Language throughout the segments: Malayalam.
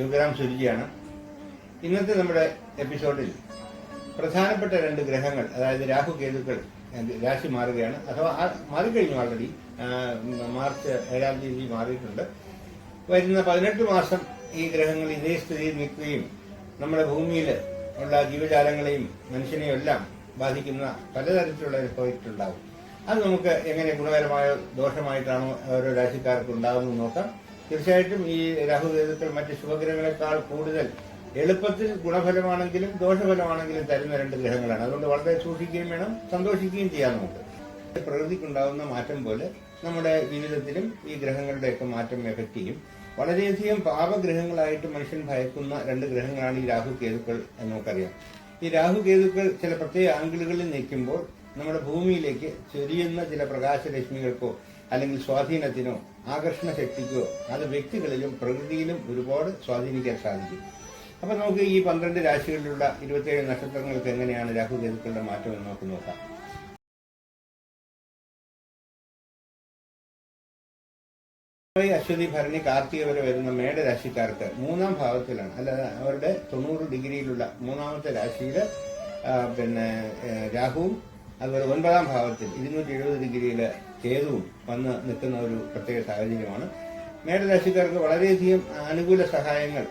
യുവരാം സുരുചിയാണ് ഇന്നത്തെ നമ്മുടെ എപ്പിസോഡിൽ പ്രധാനപ്പെട്ട രണ്ട് ഗ്രഹങ്ങൾ അതായത് രാഹു കേതുക്കൾ രാശി മാറുകയാണ്. അഥവാ മാറിക്കഴിഞ്ഞു ആൾറെഡി മാർച്ച് ഏഴാം തീയതി മാറിയിട്ടുണ്ട്. വരുന്ന പതിനെട്ട് മാസം ഈ ഗ്രഹങ്ങൾ ഇതേ സ്ഥിതിയിൽ നിൽക്കുകയും നമ്മുടെ ഭൂമിയിൽ ഉള്ള ജീവജാലങ്ങളെയും മനുഷ്യനെയും എല്ലാം ബാധിക്കുന്ന പലതരത്തിലുള്ള ഉണ്ടാവും. അത് നമുക്ക് എങ്ങനെ ഗുണകരമായോ ദോഷമായിട്ടാണോ ഓരോ രാശിക്കാർക്ക് ഉണ്ടാകുന്നത് നോക്കാം. തീർച്ചയായിട്ടും ഈ രാഹുകേതുക്കൾ മറ്റ് ശുഭഗ്രഹങ്ങളെക്കാൾ കൂടുതൽ എളുപ്പത്തിൽ ഗുണഫലമാണെങ്കിലും ദോഷഫലമാണെങ്കിലും തരുന്ന രണ്ട് ഗ്രഹങ്ങളാണ്. അതുകൊണ്ട് വളരെ സൂക്ഷിക്കുകയും വേണം സന്തോഷിക്കുകയും ചെയ്യാം നമുക്ക്. പ്രകൃതിക്കുണ്ടാകുന്ന മാറ്റം പോലെ നമ്മുടെ ജീവിതത്തിലും ഈ ഗ്രഹങ്ങളുടെയൊക്കെ മാറ്റം എഫക്ട് ചെയ്യും. വളരെയധികം പാപഗ്രഹങ്ങളായിട്ട് മനുഷ്യൻ ഭയക്കുന്ന രണ്ട് ഗ്രഹങ്ങളാണ് ഈ രാഹു കേതുക്കൾ എന്ന് നമുക്കറിയാം. ഈ രാഹു കേതുക്കൾ ചില പ്രത്യേക ആംഗിളുകളിൽ നിൽക്കുമ്പോൾ നമ്മുടെ ഭൂമിയിലേക്ക് ചൊരിയുന്ന ചില പ്രകാശരശ്മികൾക്കോ അല്ലെങ്കിൽ സ്വാധീനത്തിനോ ആകർഷണ ശക്തിക്കോ അത് വ്യക്തികളിലും പ്രകൃതിയിലും ഒരുപാട് സ്വാധീനിക്കാൻ സാധിക്കും. അപ്പൊ നമുക്ക് ഈ പന്ത്രണ്ട് രാശികളിലുള്ള ഇരുപത്തിയേഴ് നക്ഷത്രങ്ങൾക്ക് എങ്ങനെയാണ് രാഹു കേതുക്കളുടെ മാറ്റം എന്ന് നമുക്ക് നോക്കാം. അശ്വതി ഭരണി കാർത്തിക വരെ വരുന്ന മേട രാശിക്കാർക്ക് മൂന്നാം ഭാവത്തിലാണ്. അല്ലാതെ അവരുടെ തൊണ്ണൂറ് ഡിഗ്രിയിലുള്ള മൂന്നാമത്തെ രാശിയിൽ പിന്നെ രാഹുവും അതുപോലെ ഒൻപതാം ഭാവത്തിൽ ഇരുന്നൂറ്റി എഴുപത് ഡിഗ്രിയിൽ കേതുവും വന്ന് നിൽക്കുന്ന ഒരു പ്രത്യേക സാഹചര്യമാണ്. മേടരാശിക്കാർക്ക് വളരെയധികം അനുകൂല സഹായങ്ങൾ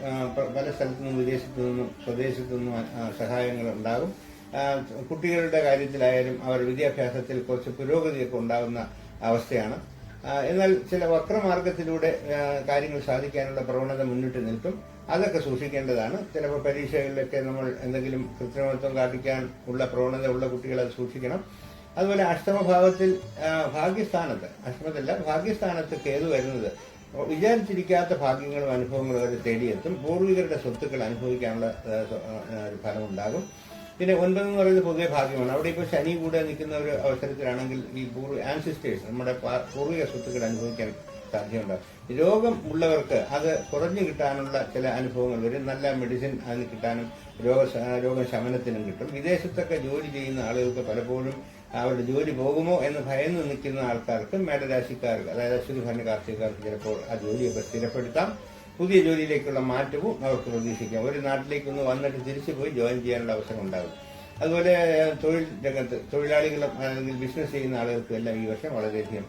പല സ്ഥലത്തു നിന്നും വിദേശത്തു നിന്നും സ്വദേശത്തു നിന്നും സഹായങ്ങൾ ഉണ്ടാകും. കുട്ടികളുടെ കാര്യത്തിലായാലും അവരുടെ വിദ്യാഭ്യാസത്തിൽ കുറച്ച് പുരോഗതിയൊക്കെ ഉണ്ടാകുന്ന അവസ്ഥയാണ്. എന്നാൽ ചില വക്രമാർഗത്തിലൂടെ കാര്യങ്ങൾ സാധിക്കാനുള്ള പ്രവണത മുന്നിട്ട് നിൽക്കും. അതൊക്കെ സൂക്ഷിക്കേണ്ടതാണ്. ചിലപ്പോൾ പരീക്ഷകളിലൊക്കെ നമ്മൾ എന്തെങ്കിലും കൃത്രിമത്വം കാട്ടിക്കാൻ ഉള്ള പ്രവണത ഉള്ള കുട്ടികൾ അത് സൂക്ഷിക്കണം. അതുപോലെ അഷ്ടമഭാവത്തിൽ ഭാഗ്യസ്ഥാനത്ത് അഷ്ടമത്തില്ല ഭാഗ്യസ്ഥാനത്ത് കേതു വരുന്നത്. വിചാരിച്ചിരിക്കാത്ത ഭാഗ്യങ്ങളും അനുഭവങ്ങളും അവർ തേടിയെത്തും. പൂർവികരുടെ സ്വത്തുക്കൾ അനുഭവിക്കാനുള്ള ഒരു ഫലമുണ്ടാകും. പിന്നെ ഒൻപത് എന്ന് പറയുന്നത് പൊതുവെ ഭാഗ്യമാണ്. അവിടെ ഇപ്പോൾ ശനി കൂടെ നിൽക്കുന്ന ഒരു അവസരത്തിലാണെങ്കിൽ ഈ പൂർവ ആൻസിസ്റ്റേഴ്സ് നമ്മുടെ പൂർവിക സ്വത്തുക്കൾ അനുഭവിക്കാൻ സാധ്യതയുണ്ടാകും രോഗം ഉള്ളവർക്ക് അത് കുറഞ്ഞു കിട്ടാനുള്ള ചില അനുഭവങ്ങൾ വരും. നല്ല മെഡിസിൻ അതിന് കിട്ടാനും രോഗ രോഗ ശമനത്തിനും കിട്ടും. വിദേശത്തൊക്കെ ജോലി ചെയ്യുന്ന ആളുകൾക്ക് പലപ്പോഴും അവരുടെ ജോലി പോകുമോ എന്ന് ഭയന്ന് നിൽക്കുന്ന ആൾക്കാർക്ക് മേടരാശിക്കാർക്ക് അതായത് അശ്വതിഭരണ കാർഷികക്കാർക്ക് ചിലപ്പോൾ ആ ജോലിയൊക്കെ സ്ഥിരപ്പെടുത്താം. പുതിയ ജോലിയിലേക്കുള്ള മാറ്റവും അവർക്ക് പ്രതീക്ഷിക്കാം. ഒരു നാട്ടിലേക്കൊന്ന് വന്നിട്ട് തിരിച്ചു പോയി ജോയിൻ ചെയ്യാനുള്ള അവസരം ഉണ്ടാകും. അതുപോലെ തൊഴിൽ രംഗത്ത് തൊഴിലാളികളും അല്ലെങ്കിൽ ബിസിനസ് ചെയ്യുന്ന ആളുകൾക്കും എല്ലാം ഈ വർഷം വളരെയധികം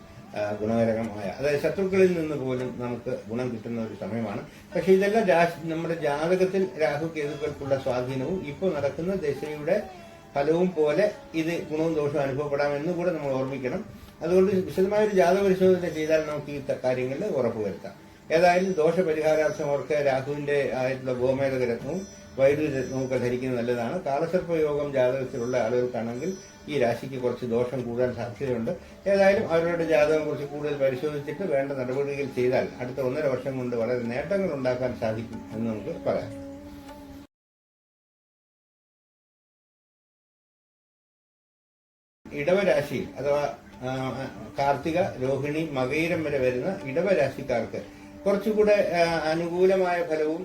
ഗുണകരമായ അതായത് ശത്രുക്കളിൽ നിന്ന് പോലും നമുക്ക് ഗുണം കിട്ടുന്ന ഒരു സമയമാണ്. പക്ഷേ ഇതെല്ലാം നമ്മുടെ ജാതകത്തിൽ രാഹു കേതുക്കൾക്കുള്ള സ്വാധീനവും ഇപ്പോൾ നടക്കുന്ന ദശയുടെ ഫലവും പോലെ ഇത് ഗുണവും ദോഷവും അനുഭവപ്പെടാമെന്ന് കൂടെ നമ്മൾ ഓർമ്മിക്കണം. അതുകൊണ്ട് വിശദമായ ഒരു ജാതക പരിശോധന ചെയ്താൽ നമുക്ക് ഈ കാര്യങ്ങളിൽ ഉറപ്പുവരുത്താം ഏതായാലും ദോഷപരിഹാരാർത്ഥം അവർക്ക് രാഹുവിന്റെ ആയിട്ടുള്ള ഗോമേതക രത്നവും വൈദ്യുതി രത്നവും ഒക്കെ ധരിക്കുന്നത് നല്ലതാണ്. കാലസർപ്പ യോഗം ജാതകത്തിലുള്ള ആളുകൾക്കാണെങ്കിൽ ഈ രാശിക്ക് കുറച്ച് ദോഷം കൂടാൻ സാധ്യതയുണ്ട്. ഏതായാലും അവരുടെ ജാതകം കുറച്ച് കൂടുതൽ പരിശോധിച്ചിട്ട് വേണ്ട നടപടികൾ ചെയ്താൽ അടുത്ത ഒന്നര വർഷം കൊണ്ട് വളരെ നേട്ടങ്ങൾ ഉണ്ടാക്കാൻ സാധിക്കും എന്ന് നമുക്ക് പറയാം. ഇടവരാശിയിൽ അഥവാ കാർത്തിക രോഹിണി മകയിരം വരെ വരുന്ന ഇടവരാശിക്കാർക്ക് കുറച്ചുകൂടെ അനുകൂലമായ ഫലവും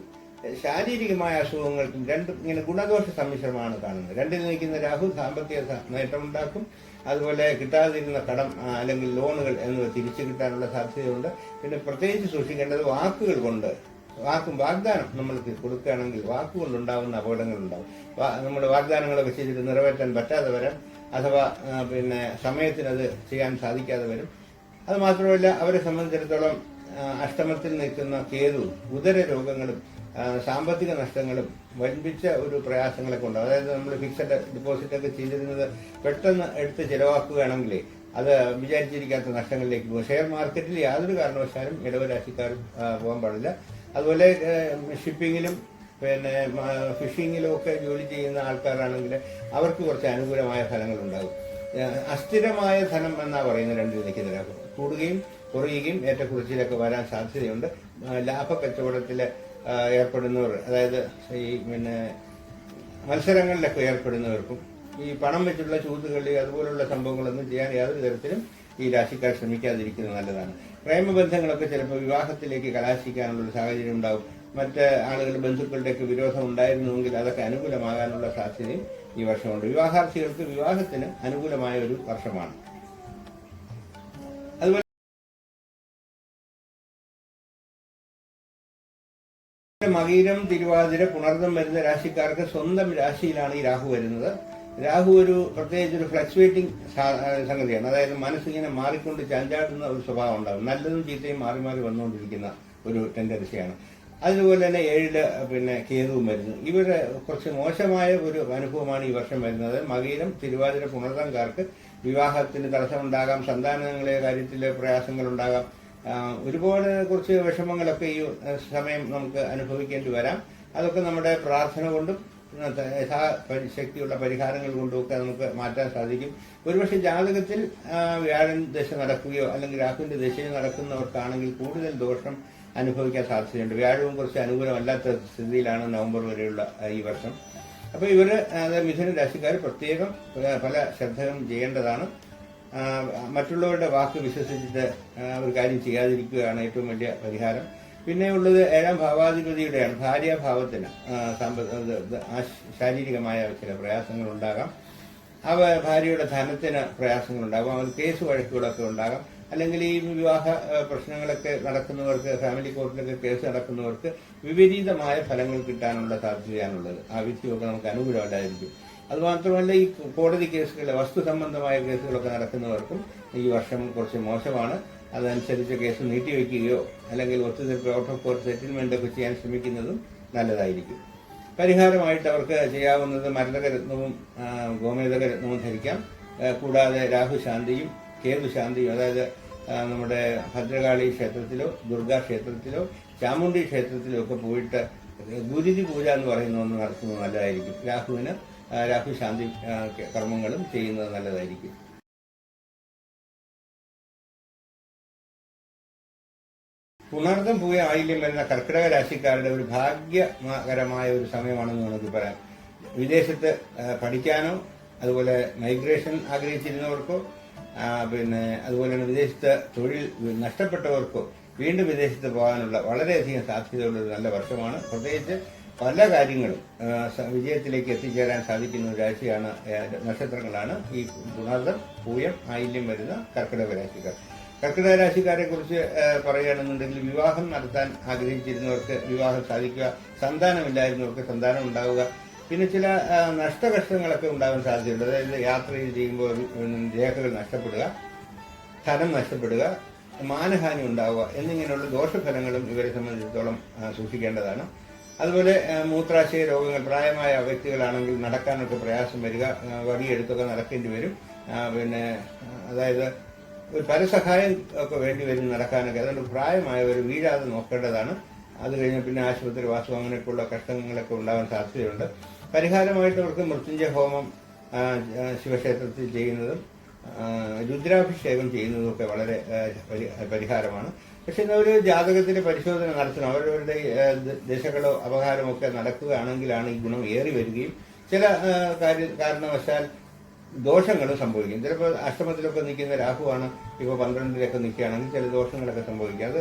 ശാരീരികമായ അസുഖങ്ങൾക്കും രണ്ടും ഇങ്ങനെ ഗുണദോഷ സമ്മിശ്രമാണ് കാണുന്നത്. രണ്ടിൽ നിൽക്കുന്ന രാഹു സാമ്പത്തിക നേട്ടം നേട്ടമുണ്ടാക്കും. അതുപോലെ കിട്ടാതിരുന്ന കടം അല്ലെങ്കിൽ ലോണുകൾ എന്നിവ തിരിച്ചു കിട്ടാനുള്ള സാധ്യതയുണ്ട്. പിന്നെ പ്രത്യേകിച്ച് സൂക്ഷിക്കേണ്ടത് വാക്കുകൾ കൊണ്ട് വാക്കും വാഗ്ദാനം നമ്മൾക്ക് കൊടുക്കുകയാണെങ്കിൽ വാക്കുകൊണ്ടുണ്ടാകുന്ന അപകടങ്ങളുണ്ടാവും. നമ്മുടെ വാഗ്ദാനങ്ങളെ ചെയ്തിട്ട് നിറവേറ്റാൻ പറ്റാതെ വരാം അഥവാ പിന്നെ സമയത്തിനത് ചെയ്യാൻ സാധിക്കാതെ വരും. അത് മാത്രമല്ല അവരെ സംബന്ധിച്ചിടത്തോളം അഷ്ടമത്തിൽ നിൽക്കുന്ന കേതു ഉദര രോഗങ്ങളും സാമ്പത്തിക നഷ്ടങ്ങളും വൻപിച്ച ഒരു പ്രയാസങ്ങളൊക്കെ ഉണ്ട്. അതായത് നമ്മൾ ഫിക്സഡ് ഡിപ്പോസിറ്റ് ഒക്കെ ചെയ്തിരുന്നത് പെട്ടെന്ന് എടുത്ത് ചിലവാക്കുകയാണെങ്കിൽ അത് വിചാരിച്ചിരിക്കാത്ത നഷ്ടങ്ങളിലേക്ക് പോകും. ഷെയർ മാർക്കറ്റിൽ യാതൊരു കാരണവശാലും ഇടവരാശിക്കാരും പോകാൻ പാടില്ല. അതുപോലെ ഷിപ്പിങ്ങിലും പിന്നെ ഫിഷിങ്ങിലൊക്കെ ഫിഷിങ്ങിലും ജോലി ചെയ്യുന്ന ആൾക്കാരാണെങ്കിൽ അവർക്ക് കുറച്ച് അനുകൂലമായ ഫലങ്ങൾ ഉണ്ടാകും അസ്ഥിരമായ ധനം എന്നാ പറയുന്നത് രണ്ട് രാഹു കൂടുകയും കുറയുകയും ഏറ്റക്കുറിച്ചിലൊക്കെ വരാൻ സാധ്യതയുണ്ട്. ലാഭ കച്ചവടത്തിൽ ഏർപ്പെടുന്നവർ അതായത് ഈ പിന്നെ മത്സരങ്ങളിലൊക്കെ ഏർപ്പെടുന്നവർക്കും ഈ പണം വെച്ചുള്ള ചൂതുകളി അതുപോലുള്ള സംഭവങ്ങളൊന്നും ചെയ്യാൻ യാതൊരു തരത്തിലും ഈ രാശിക്കാർ ശ്രമിക്കാതിരിക്കുന്നത് നല്ലതാണ്. പ്രേമബന്ധങ്ങളൊക്കെ ചിലപ്പോൾ വിവാഹത്തിലേക്ക് കലാശിക്കാനുള്ള സാഹചര്യം ഉണ്ടാവും. മറ്റ് ആളുകളുടെ ബന്ധുക്കളുടെയൊക്കെ വിരോധം ഉണ്ടായിരുന്നുവെങ്കിൽ അതൊക്കെ അനുകൂലമാകാനുള്ള സാധ്യതയും ഈ വർഷമുണ്ട്. വിവാഹാർത്ഥികൾക്ക് വിവാഹത്തിന് അനുകൂലമായ ഒരു വർഷമാണ്. അതുപോലെ മകീരം തിരുവാതിര പുണർന്നം വരുന്ന രാശിക്കാർക്ക് സ്വന്തം രാശിയിലാണ് ഈ രാഹു വരുന്നത്. രാഹു ഒരു പ്രത്യേകിച്ച് ഒരു ഫ്ലക്ച്വേറ്റിംഗ് സംഗതിയാണ്. അതായത് മനസ്സിങ്ങനെ മാറിക്കൊണ്ട് ചാഞ്ചാടുന്ന ഒരു സ്വഭാവം ഉണ്ടാകും. നല്ലതും ചീത്തയും മാറി മാറി വന്നുകൊണ്ടിരിക്കുന്ന ഒരു ടെൻഡൻസിയാണ് അതുപോലെ തന്നെ ഏഴിൽ പിന്നെ കേതുവും വരുന്നു. ഇവർ കുറച്ച് മോശമായ ഒരു അനുഭവമാണ് ഈ വർഷം വരുന്നത്. മകീരം തിരുവാതിര പുണർതംകാർക്ക് വിവാഹത്തിന് തടസ്സമുണ്ടാകാം സന്താനങ്ങളെ കാര്യത്തിൽ പ്രയാസങ്ങളുണ്ടാകാം. ഒരുപാട് കുറച്ച് വിഷമങ്ങളൊക്കെ ഈ സമയം നമുക്ക് അനുഭവിക്കേണ്ടി വരാം. അതൊക്കെ നമ്മുടെ പ്രാർത്ഥന കൊണ്ടും ശക്തിയുള്ള പരിഹാരങ്ങൾ കൊണ്ടുമൊക്കെ നമുക്ക് മാറ്റാൻ സാധിക്കും. ഒരുപക്ഷെ ജാതകത്തിൽ വ്യാഴൻ ദശ നടക്കുകയോ അല്ലെങ്കിൽ രാഹുവിന്റെ ദശയിൽ നടക്കുന്നവർക്കാണെങ്കിൽ കൂടുതൽ ദോഷം അനുഭവിക്കാൻ സാധ്യതയുണ്ട്. വ്യാഴവും കുറച്ച് അനുകൂലമല്ലാത്ത സ്ഥിതിയിലാണ് നവംബർ വരെയുള്ള ഈ വർഷം. അപ്പോൾ ഇവർ മിഥുന രാശിക്കാർ പ്രത്യേകം പല- ശ്രദ്ധകളും ചെയ്യേണ്ടതാണ്. മറ്റുള്ളവരുടെ വാക്ക് വിശ്വസിച്ചിട്ട് ഒരു കാര്യം ചെയ്യാതിരിക്കുകയാണ് ഏറ്റവും വലിയ പരിഹാരം. പിന്നെ ഉള്ളത് ഏഴാം ഭാവാധിപതിയുടെയാണ്. ഭാര്യാഭാവത്തിന് ശാരീരികമായ ചില പ്രയാസങ്ങൾ ഉണ്ടാകാം അവ ഭാര്യയുടെ ധനത്തിന് പ്രയാസങ്ങളുണ്ടാകും. അവർ കേസ് വഴക്കുകളൊക്കെ ഉണ്ടാകാം. അല്ലെങ്കിൽ ഈ വിവാഹ പ്രശ്നങ്ങളൊക്കെ നടക്കുന്നവർക്ക് ഫാമിലി കോർട്ടിലൊക്കെ കേസ് നടക്കുന്നവർക്ക് വിപരീതമായ ഫലങ്ങൾ കിട്ടാനുള്ള സാധ്യതയാണുള്ളത്. ആ വിധിയൊക്കെ നമുക്ക് അനുകൂലമല്ലായിരിക്കും. അതുമാത്രമല്ല ഈ കോടതി കേസുകൾ വസ്തു സംബന്ധമായ കേസുകളൊക്കെ നടക്കുന്നവർക്കും ഈ വർഷം കുറച്ച് മോശമാണ്. അതനുസരിച്ച് കേസ് നീട്ടിവെക്കുകയോ അല്ലെങ്കിൽ ഒത്തുതീർപ്പ് ഔട്ട് ഓഫ് കോർട്ട് സെറ്റിൽമെന്റ് ഒക്കെ ചെയ്യാൻ ശ്രമിക്കുന്നതും നല്ലതായിരിക്കും. പരിഹാരമായിട്ട് അവർക്ക് ചെയ്യാവുന്നത് മരണകരത്നവും ഗോമേതകരത്നവും ധരിക്കാം. കൂടാതെ രാഹുശാന്തിയും കേതുശാന്തിയും അതായത് നമ്മുടെ ഭദ്രകാളി ക്ഷേത്രത്തിലോ ദുർഗാ ക്ഷേത്രത്തിലോ ചാമുണ്ഡി ക്ഷേത്രത്തിലോ ഒക്കെ പോയിട്ട് ഗുരുതി പൂജ എന്ന് പറയുന്ന ഒന്ന് നടത്തുന്നത് നല്ലതായിരിക്കും. രാഹുവിന് രാഹു ശാന്തി കർമ്മങ്ങളും ചെയ്യുന്നത് നല്ലതായിരിക്കും. പുണർദ്ദം പോയ ആയില്യം വരുന്ന കർക്കിടക രാശിക്കാരുടെ ഒരു ഭാഗ്യകരമായ ഒരു സമയമാണെന്ന് നമുക്ക് പറയാം. വിദേശത്ത് പഠിക്കാനോ അതുപോലെ മൈഗ്രേഷൻ ആഗ്രഹിച്ചിരുന്നവർക്കോ പിന്നെ അതുപോലെ തന്നെ വിദേശത്ത് തൊഴിൽ നഷ്ടപ്പെട്ടവർക്കോ വീണ്ടും വിദേശത്ത് പോകാനുള്ള വളരെയധികം സാധ്യതയുള്ള ഒരു നല്ല വർഷമാണ്. പ്രത്യേകിച്ച് പല കാര്യങ്ങളും വിജയത്തിലേക്ക് എത്തിച്ചേരാൻ സാധിക്കുന്ന ഒരു രാശിയാണ് നക്ഷത്രങ്ങളാണ്. ഈ പുണർദം പൂയം ആയില്യം വരുന്ന കർക്കിടക രാശിക്കാർ. കർക്കിടക രാശിക്കാരെ കുറിച്ച് പറയുകയാണെന്നുണ്ടെങ്കിൽ വിവാഹം നടത്താൻ ആഗ്രഹിച്ചിരുന്നവർക്ക് വിവാഹം സാധിക്കുക സന്താനമില്ലായിരുന്നവർക്ക് സന്താനം ഉണ്ടാവുക പിന്നെ ചില നഷ്ടകഷ്ടങ്ങളൊക്കെ ഉണ്ടാകാൻ സാധ്യതയുണ്ട്. അതായത് യാത്ര ചെയ്യുമ്പോൾ രേഖകൾ നഷ്ടപ്പെടുക ധനം നഷ്ടപ്പെടുക മാനഹാനി ഉണ്ടാവുക എന്നിങ്ങനെയുള്ള ദോഷഫലങ്ങളും ഇവരെ സംബന്ധിച്ചിടത്തോളം സൂക്ഷിക്കേണ്ടതാണ്. അതുപോലെ മൂത്രാശയ രോഗങ്ങൾ പ്രായമായ വ്യക്തികളാണെങ്കിൽ നടക്കാനൊക്കെ പ്രയാസം വരിക വടിയെടുത്തൊക്കെ നടക്കേണ്ടി വരും. പിന്നെ അതായത് ഒരു പരസഹായം ഒക്കെ വേണ്ടി വരും നടക്കാനൊക്കെ. അതുകൊണ്ട് പ്രായമായവർ വീഴാതെ നോക്കേണ്ടതാണ്. അത് കഴിഞ്ഞ് പിന്നെ ആശുപത്രി വാസം അങ്ങനെയൊക്കെയുള്ള കഷ്ടങ്ങളൊക്കെ ഉണ്ടാകാൻ സാധ്യതയുണ്ട്. പരിഹാരമായിട്ട് അവർക്ക് മൃത്യുഞ്ജയ ഹോമം ശിവക്ഷേത്രത്തിൽ ചെയ്യുന്നതും രുദ്രാഭിഷേകം ചെയ്യുന്നതും ഒക്കെ വളരെ പരിഹാരമാണ്. പക്ഷെ ഒരു ജാതകത്തിന്റെ പരിശോധന നടത്തണം. അവരവരുടെ ദശകളോ അപകാരമോ ഒക്കെ നടക്കുകയാണെങ്കിലാണ് ഈ ഗുണം ഏറി വരികയും ചില കാര്യ കാരണവശാൽ ദോഷങ്ങളും സംഭവിക്കും. ചിലപ്പോൾ അഷ്ടമത്തിലൊക്കെ നിൽക്കുന്ന രാഹുവാണ് ഇപ്പോൾ പന്ത്രണ്ടിലൊക്കെ നിൽക്കുകയാണെങ്കിൽ ചില ദോഷങ്ങളൊക്കെ സംഭവിക്കും. അത്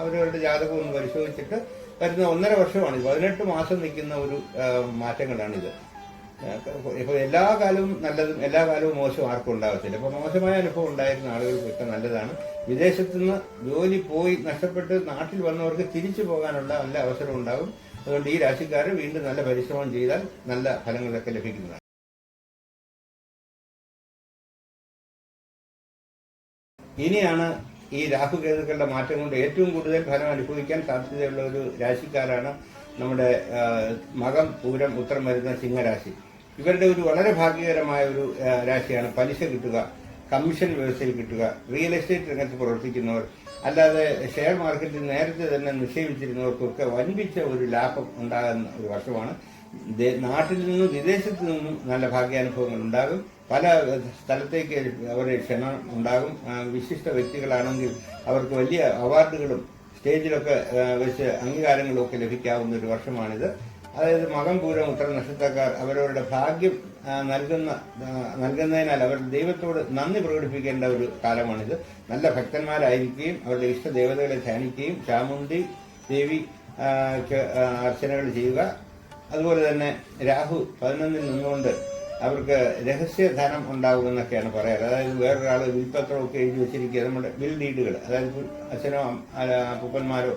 അവരവരുടെ ജാതകം ഒന്ന് പരിശോധിച്ചിട്ട് വരുന്ന ഒന്നര വർഷമാണ്. പതിനെട്ട് മാസം നിൽക്കുന്ന ഒരു മാറ്റങ്ങളാണ് ഇത് ഇപ്പോൾ എല്ലാ കാലവും നല്ലതും എല്ലാ കാലവും മോശം ആർക്കും ഉണ്ടാകത്തില്ല ഇപ്പോൾ മോശമായ അനുഭവം ഉണ്ടായിരുന്ന ആളുകൾക്കൊക്കെ നല്ലതാണ്. വിദേശത്ത് നിന്ന് ജോലി പോയി നഷ്ടപ്പെട്ട് നാട്ടിൽ വന്നവർക്ക് തിരിച്ചു പോകാനുള്ള നല്ല അവസരം ഉണ്ടാകും. അതുകൊണ്ട് ഈ രാശിക്കാർ വീണ്ടും നല്ല പരിശ്രമം ചെയ്താൽ നല്ല ഫലങ്ങളൊക്കെ ലഭിക്കുന്നതാണ്. ഇനിയാണ് ഈ രാഹുകേതുക്കളുടെ മാറ്റം കൊണ്ട് ഏറ്റവും കൂടുതൽ ഫലം അനുഭവിക്കാൻ സാധ്യതയുള്ള ഒരു രാശിക്കാരാണ് നമ്മുടെ മകം പൂരം ഉത്തരം വരുന്ന സിംഹരാശി. ഇവരുടെ ഒരു വളരെ ഭാഗ്യകരമായ ഒരു രാശിയാണ് പലിശ കിട്ടുക കമ്മീഷൻ വ്യവസ്ഥയിൽ കിട്ടുക റിയൽ എസ്റ്റേറ്റ് രംഗത്ത് പ്രവർത്തിക്കുന്നവർ അല്ലാതെ ഷെയർ മാർക്കറ്റിൽ നേരത്തെ തന്നെ നിക്ഷേപിച്ചിരുന്നവർക്കൊക്കെ വൻപിച്ച ഒരു ലാഭം ഉണ്ടാകുന്ന ഒരു വർഷമാണ് നാട്ടിൽ നിന്നും വിദേശത്ത് നിന്നും നല്ല ഭാഗ്യാനുഭവങ്ങൾ ഉണ്ടാകും. പല സ്ഥലത്തേക്ക് അവരെ ക്ഷണം ഉണ്ടാകും. വിശിഷ്ട വ്യക്തികളാണെങ്കിൽ അവർക്ക് വലിയ അവാർഡുകളും സ്റ്റേജിലൊക്കെ വെച്ച് അംഗീകാരങ്ങളും ഒക്കെ ലഭിക്കാവുന്ന ഒരു വർഷമാണിത്. അതായത് മകം പൂരം ഉത്തര നക്ഷത്രക്കാർ അവരവരുടെ ഭാഗ്യം നൽകുന്ന നൽകുന്നതിനാൽ അവർ ദൈവത്തോട് നന്ദി പ്രകടിപ്പിക്കേണ്ട ഒരു കാലമാണിത്. നല്ല ഭക്തന്മാരായിരിക്കുകയും അവരുടെ ഇഷ്ട ദേവതകളെ ധ്യാനിക്കുകയും ചാമുണ്ടി ദേവി അർച്ചനകൾ ചെയ്യുക. അതുപോലെ തന്നെ രാഹു പതിനൊന്നിൽ നിന്നുകൊണ്ട് അവർക്ക് രഹസ്യ ധനം ഉണ്ടാകുമെന്നൊക്കെയാണ് പറയാറ്. അതായത് വേറൊരാൾ വിൽപ്പത്രമൊക്കെ എഴുതി വെച്ചിരിക്കുക. നമ്മുടെ ബിൽ ഡീഡുകൾ അതായത് അച്ഛനോ അപ്പൂപ്പന്മാരോ